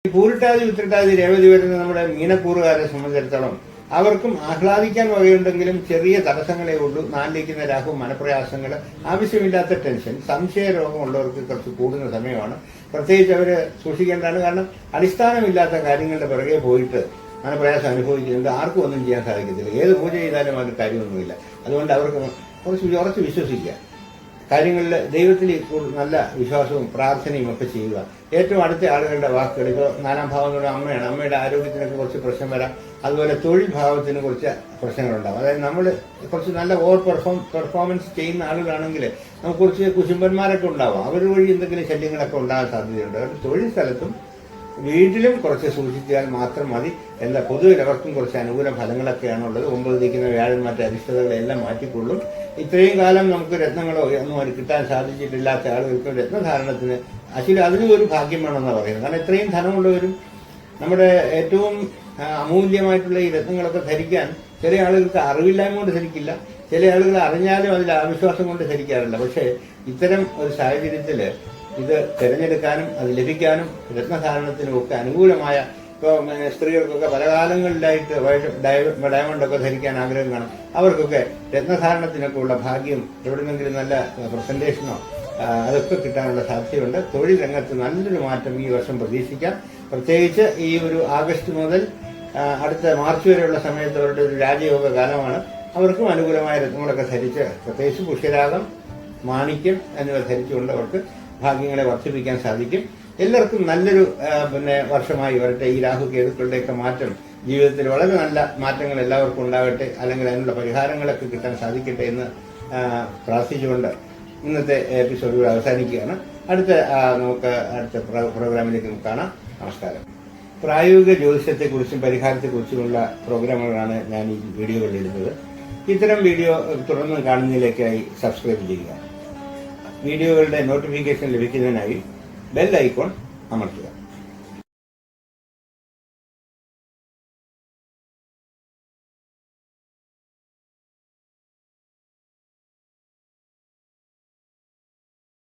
പൂരിട്ടാതി ഉത്തരട്ടാതി രേവതി വരുന്ന നമ്മുടെ മീനക്കൂറുകാരെ സംബന്ധിച്ചിടത്തോളം അവർക്കും ആഹ്ലാദിക്കാൻ വകയുണ്ടെങ്കിലും ചെറിയ തടസ്സങ്ങളേ ഉള്ളൂ. നാലിലേക്കുന്ന രാഹു മനപ്രയാസങ്ങൾ ആവശ്യമില്ലാത്ത ടെൻഷൻ സംശയ രോഗമുള്ളവർക്ക് കുറച്ച് കൂടുന്ന സമയമാണ്. പ്രത്യേകിച്ച് അവർ സൂക്ഷിക്കേണ്ടതാണ്. കാരണം അടിസ്ഥാനമില്ലാത്ത കാര്യങ്ങളുടെ പിറകെ പോയിട്ട് മനപ്രയാസം അനുഭവിക്കുന്നത് ആർക്കും ഒന്നും ചെയ്യാൻ സാധിക്കത്തില്ല. ഏത് പൂജ ചെയ്താലും അത് കാര്യമൊന്നുമില്ല. അതുകൊണ്ട് അവർക്ക് കുറച്ച് ഉറച്ച് വിശ്വസിക്കുക. കാര്യങ്ങളിൽ ദൈവത്തിൽ നല്ല വിശ്വാസവും പ്രാർത്ഥനയും ഒക്കെ ചെയ്യുക. ഏറ്റവും അടുത്ത ആളുകളുടെ വാക്കുകൾ ഇപ്പോൾ നാലാം ഭാവങ്ങളുടെ അമ്മയാണ്. അമ്മയുടെ ആരോഗ്യത്തിനൊക്കെ കുറച്ച് പ്രശ്നം വരാം. അതുപോലെ തൊഴിൽ ഭാവത്തിന് കുറച്ച് പ്രശ്നങ്ങളുണ്ടാവും. അതായത് നമ്മൾ കുറച്ച് നല്ല ഓവർ പെർഫോം പെർഫോമൻസ് ചെയ്യുന്ന ആളുകളാണെങ്കിൽ നമുക്ക് കുറച്ച് കുശുംബന്മാരൊക്കെ ഉണ്ടാവാം. അവർ വഴി എന്തെങ്കിലും ശല്യങ്ങളൊക്കെ ഉണ്ടാകാൻ സാധ്യതയുണ്ട്. തൊഴിൽ സ്ഥലത്തും വീട്ടിലും കുറച്ച് സൂക്ഷിച്ചാൽ മാത്രം മതി. എല്ലാ പൊതുവിൽ അവർക്കും കുറച്ച് അനുകൂല ഫലങ്ങളൊക്കെയാണ് ഉള്ളത് ഒമ്പത് നിൽക്കുന്ന വ്യാഴം മറ്റ് അരിഷ്ടതകളെല്ലാം മാറ്റിക്കൊള്ളും. ഇത്രയും കാലം നമുക്ക് രത്നങ്ങളോ ഒന്നും കിട്ടാൻ സാധിച്ചിട്ടില്ലാത്ത ആളുകൾക്ക് രത്നധാരണത്തിന് ആക്ച്വലി അതിനും ഒരു ഭാഗ്യം വേണമെന്നാണ് പറയുന്നത്. കാരണം ഇത്രയും ധനമുള്ളവരും നമ്മുടെ ഏറ്റവും അമൂല്യമായിട്ടുള്ള ഈ രത്നങ്ങളൊക്കെ ധരിക്കാൻ ചില ആളുകൾക്ക് അറിവില്ലായ്മ കൊണ്ട് ധരിക്കില്ല. ചില ആളുകൾ അറിഞ്ഞാലും അതിൽ അവിശ്വാസം കൊണ്ട് ധരിക്കാറില്ല. പക്ഷേ ഇത്തരം ഒരു സാഹചര്യത്തിൽ ഇത് തിരഞ്ഞെടുക്കാനും അത് ലഭിക്കാനും രത്നധാരണത്തിനും ഒക്കെ അനുകൂലമായ ഇപ്പോൾ സ്ത്രീകൾക്കൊക്കെ പല കാലങ്ങളിലായിട്ട് ഡയമണ്ട് ഒക്കെ ധരിക്കാൻ ആഗ്രഹം കാണും അവർക്കൊക്കെ രത്നധാരണത്തിനൊക്കെ ഉള്ള ഭാഗ്യം എവിടെന്നെങ്കിലും നല്ല പ്രസന്റേഷനോ അതൊക്കെ കിട്ടാനുള്ള സാധ്യതയുണ്ട്. തൊഴിൽ രംഗത്ത് നല്ലൊരു മാറ്റം ഈ വർഷം പ്രതീക്ഷിക്കാം. പ്രത്യേകിച്ച് ഈ ഒരു ആഗസ്റ്റ് മുതൽ അടുത്ത മാർച്ച് വരെയുള്ള സമയത്ത് അവരുടെ ഒരു രാജയോഗ കാലമാണ്. അവർക്കും അനുകൂലമായ രത്നങ്ങളൊക്കെ ധരിച്ച് പ്രത്യേകിച്ച് പുഷ്യരാഗം മാണിക്യം എന്നിവ ധരിച്ചുകൊണ്ട് അവർക്ക് ഭാഗ്യങ്ങളെ വർദ്ധിപ്പിക്കാൻ സാധിക്കും. എല്ലാവർക്കും നല്ലൊരു പിന്നെ വർഷമായി വരട്ടെ. ഈ രാഹു കേതുക്കളുടെയൊക്കെ മാറ്റം ജീവിതത്തിൽ വളരെ നല്ല മാറ്റങ്ങൾ എല്ലാവർക്കും ഉണ്ടാകട്ടെ. അല്ലെങ്കിൽ അതിനുള്ള പരിഹാരങ്ങളൊക്കെ കിട്ടാൻ സാധിക്കട്ടെ എന്ന് പ്രാർത്ഥിച്ചുകൊണ്ട് ഇന്നത്തെ എപ്പിസോഡ് ഇവിടെ അവസാനിക്കുകയാണ്. അടുത്ത നമുക്ക് അടുത്ത പ്രോഗ്രാമിലേക്ക് നമുക്ക് കാണാം. നമസ്കാരം. പ്രായോഗിക ജ്യോതിഷത്തെക്കുറിച്ചും പരിഹാരത്തെക്കുറിച്ചുമുള്ള പ്രോഗ്രാമുകളാണ് ഞാൻ ഈ വീഡിയോകളിൽ ഇടുന്നത് ഇത്തരം വീഡിയോ തുടർന്ന് കാണുന്നതിലേക്കായി സബ്സ്ക്രൈബ് ചെയ്യുക. വീഡിയോകളുടെ നോട്ടിഫിക്കേഷൻ ലഭിക്കുന്നതിനായി ബെൽ ഐക്കോൺ അമർത്തുക.